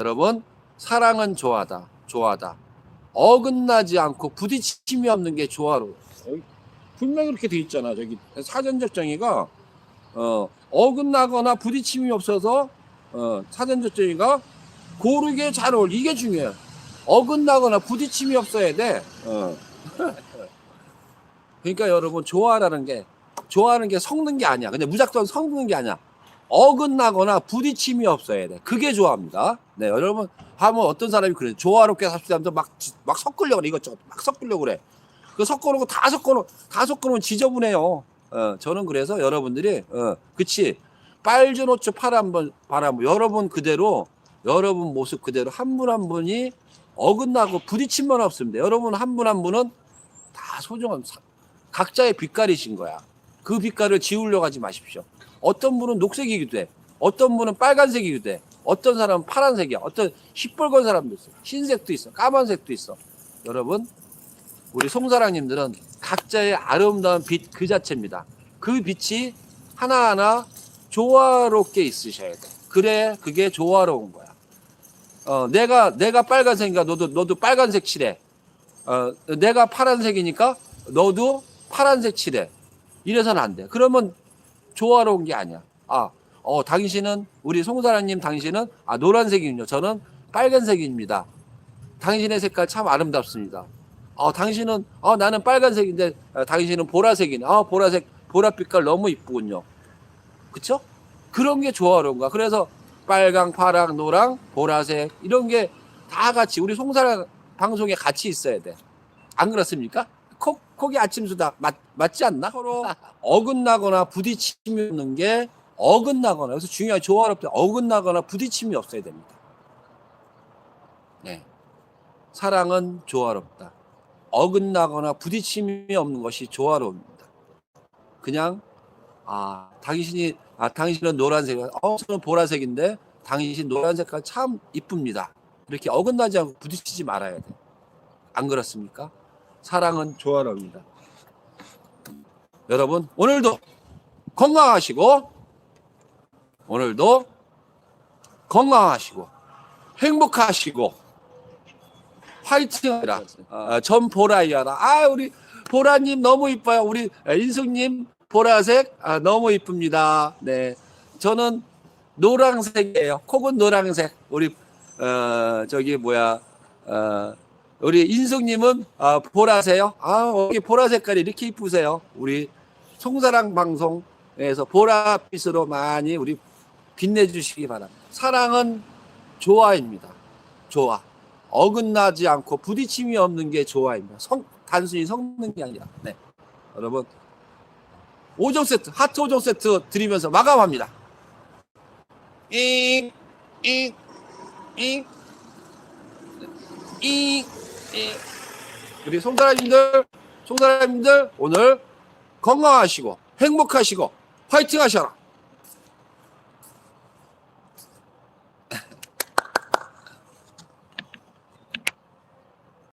여러분 사랑은 좋아다 좋아다. 어긋나지 않고 부딪힘이 없는 게 조화로. 분명히 그렇게 돼 있잖아 저기. 사전적 정의가 어, 어긋나거나 부딪힘이 없어서 어, 사전적 정의가 고르게 잘 어울리 이게 중요해. 어긋나거나 부딪힘이 없어야 돼. 어. 그러니까 여러분 좋아라는 게 좋아하는 게 섞는 게 아니야. 근데 무작정 섞는 게 아니야 어긋나거나 부딪힘이 없어야 돼. 그게 좋아합니다. 네, 여러분 하면 어떤 사람이 그래. 조화롭게 삽시다 하면서 막, 지- 막 섞으려고 그래. 이것저것 막 섞으려고 그래. 그 섞어놓고 다 섞어놓, 다 섞어놓으면 지저분해요. 어, 저는 그래서 여러분들이, 어, 그치. 빨주 노초 파란 번, 바람, 여러분 그대로, 여러분 모습 그대로 한 분한 분이 어긋나고 부딪힘만 돼. 여러분 한분한 분은 다 소중한, 사- 각자의 빛깔이신 거야. 그 빛깔을 지우려고 하지 마십시오. 어떤 분은 녹색이기도 해. 어떤 분은 빨간색이기도 해. 어떤 사람은 파란색이야. 어떤 시뻘건 사람도 있어. 흰색도 있어. 까만색도 있어. 여러분, 우리 송사랑님들은 각자의 아름다운 빛 그 자체입니다. 그 빛이 하나하나 조화롭게 있으셔야 돼. 그래, 그게 조화로운 거야. 어, 내가, 내가 빨간색이니까 너도, 너도 빨간색 칠해. 어, 내가 파란색이니까 너도 파란색 칠해. 이래서는 안 돼. 그러면 조화로운 게 아니야. 아, 어, 당신은 우리 송사랑님 당신은 아 노란색이군요. 저는 빨간색입니다. 당신의 색깔 참 아름답습니다. 어, 당신은 어 나는 빨간색인데 어, 당신은 보라색이네. 아, 보라색 보랏빛깔 너무 이쁘군요. 그쵸? 그런 게 조화로운 거야. 그래서 빨강, 파랑, 노랑, 보라색 이런 게 다 같이 우리 송사랑 방송에 같이 있어야 돼. 안 그렇습니까? 콕, 콕이 아침 수다 맞, 맞지 않나? 서로 어긋나거나 부딪힘이 없는 게 어긋나거나 그래서 중요한 조화롭게 어긋나거나 부딪힘이 없어야 됩니다. 네. 사랑은 조화롭다. 어긋나거나 부딪힘이 없는 것이 조화로웁니다. 그냥 아 당신이 아 당신은 노란색, 어 저는 보라색인데 당신 노란 색깔 참 이쁩니다. 이렇게 어긋나지 않고 부딪히지 말아야 돼. 안 그렇습니까? 사랑은 조화로웁니다. 여러분 오늘도 건강하시고 오늘도 건강하시고 행복하시고 화이팅하라. 아, 전 보라이야라. 아 우리 보라님 너무 이뻐요. 우리 인숙님 보라색 아, 너무 이쁩니다. 네, 저는 노랑색이에요. 콕은 노랑색. 우리 어, 저기 뭐야 어, 우리 인숙님은 아, 보라세요. 아 여기 보라 색깔이 이렇게 이쁘세요. 우리 송사랑 방송에서 보라빛으로 많이 우리 빛내주시기 바랍니다. 사랑은 조화입니다. 조화. 어긋나지 않고 부딪힘이 없는 게 조화입니다. 성, 단순히 섞는 게 아니라. 네. 여러분, 5종 세트, 하트 5종 세트 드리면서 마감합니다. 잉, 잉, 잉, 잉, 잉. 우리 송사람님들, 송사람님들, 오늘 건강하시고 행복하시고 화이팅 하셔라.